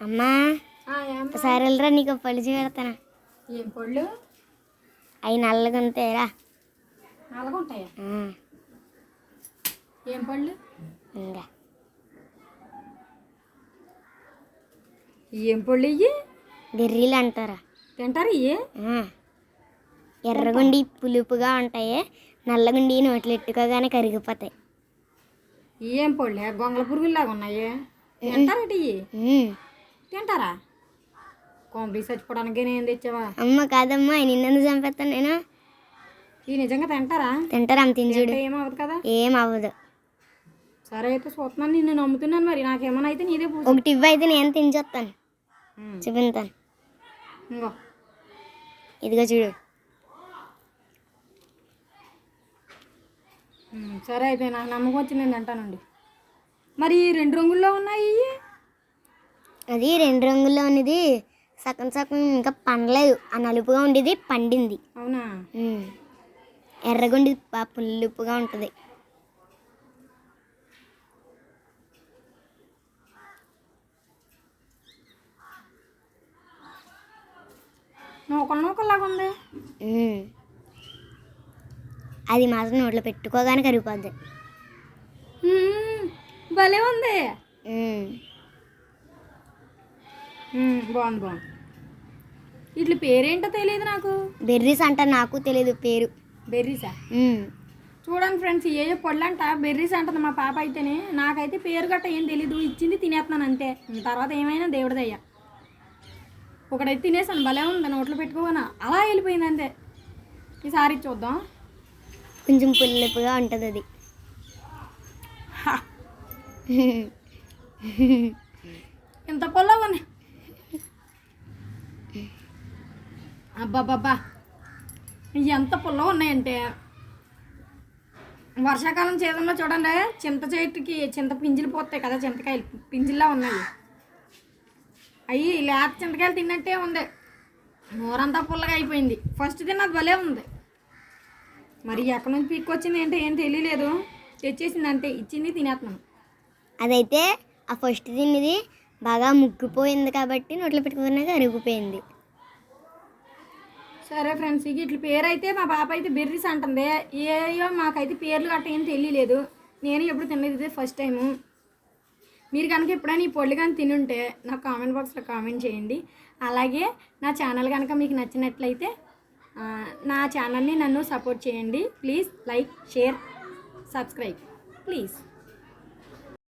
అమ్మా ఒకసారి వెళ్ళరా నీకు పళ్ళు చూపెడతాను? ఏం పళ్ళు? అవి నల్లగా ఉంటాయిరా నల్లగుంటాయా? ఆ, ఏం పళ్ళు? ఇంకా ఏం పళ్ళు ఇయ్యి? బెర్రీలు అంటారా. తింటారు ఆ, ఎర్రగుండి పులుపుగా ఉంటాయి నల్లగుండి నోట్లు ఎట్టుకోగానే కరిగిపోతాయి. ఏం పళ్ళే? గొంగళ పురుగుల్లాగా ఉన్నాయి. తింటారట. తింటారా? కొంపి చచ్చిపోవడానికి నేను తెచ్చావా? అమ్మ కాదమ్మా నిన్నెందుకు చంపేస్తాను నేను? ఈ నిజంగా తింటారా? తింటారా అమ్మ తిని చూడు. తింటే ఏమవుతుంది కదా? ఏం అవ్వదు. సరే అయితే చూస్తున్నాను నిన్ను నమ్ముతున్నాను మరి. నాకేమైనా అయితే నీదే పూజ. ఒకటి ఇవ్వు అయితే నేను తిని చూస్తాను చూపిస్తాను ఇంకో. ఇదిగో చూడు. సరే అయితే నాకు నమ్మకం వచ్చి నేను తింటానండి. మరి రెండు రంగుల్లో ఉన్నాయి? అది రెండు రంగుల్లో ఉన్నది. సగం సగం ఇంకా పండలేదు. ఆ నలుపుగా ఉండేది పండింది. అవునా? ఉమ్. ఎర్రగుండి బా పులుపుగా ఉంటుంది. నూకలు నూకల్లాగా ఉంది. అది మాత్రం నోట్లో పెట్టుకోగానే కరిగిపోద్ది. భలే ఉంది. బాగుంది బాగుంది. ఇట్ల పేరేంటో తెలియదు నాకు. బెర్రీస్ అంట నాకు తెలియదు పేరు. బెర్రీసా. చూడండి ఫ్రెండ్స్ ఏ పళ్ళంట బెర్రీస్ అంటుంది మా పాప అయితేనే. నాకైతే పేరు గట్ట ఏం తెలీదు ఇచ్చింది తినేస్తున్నాను అంతే. తర్వాత ఏమైనా దేవుడిదయ్యా. ఒకటైతే తినేసాను భలే ఉంది నోట్లో పెట్టుకోగానే అలా వెళ్ళిపోయింది అంతే. ఈసారి చూద్దాం. కొంచెం పులుపుగా ఉంటుంది అది. ఇంత పొల్లగా ఉంది? అబ్బాబ్బా ఎంత పుల్లగా ఉన్నాయంటే. వర్షాకాలం సీజన్లో చూడండి చింత చెట్టుకి చింత పింజులు పోతాయి కదా చింతకాయలు పింజిల్లా ఉన్నాయి. అయ్యి లేత చింతకాయలు తిన్నట్టే ఉంది. నోరంతా పుల్లగా అయిపోయింది. ఫస్ట్ తిన్నది భలే ఉంది. మరి ఎక్కడి నుంచి పీక్కొచ్చింది ఏంటో ఏం తెలియలేదు. తెచ్చేసింది అంటే ఇచ్చింది తినేస్తున్నాను అదైతే ఆ ఫస్ట్ తిన్నది బాగా ముగ్గిపోయింది కాబట్టి నోట్లో పెట్టుకున్నాక అరిగిపోయింది సరే ఫ్రెండ్స్ ఇక ఇట్ల పేరు అయితే మా పాప అయితే బెర్రీస్ అంటుంది. ఏయో మాకైతే పేర్లు గట్ట ఏం తెలియలేదు. నేను ఎప్పుడు తిన్నది ఇదే ఫస్ట్ టైము మీరు కనుక ఎప్పుడైనా ఈ పొళ్ళు కానీ తినుంటే నాకు కామెంట్ బాక్స్లో కామెంట్ చేయండి. అలాగే నా ఛానల్ కనుక మీకు నచ్చినట్లయితే నా ఛానల్ని నన్ను సపోర్ట్ చేయండి. Please like share subscribe please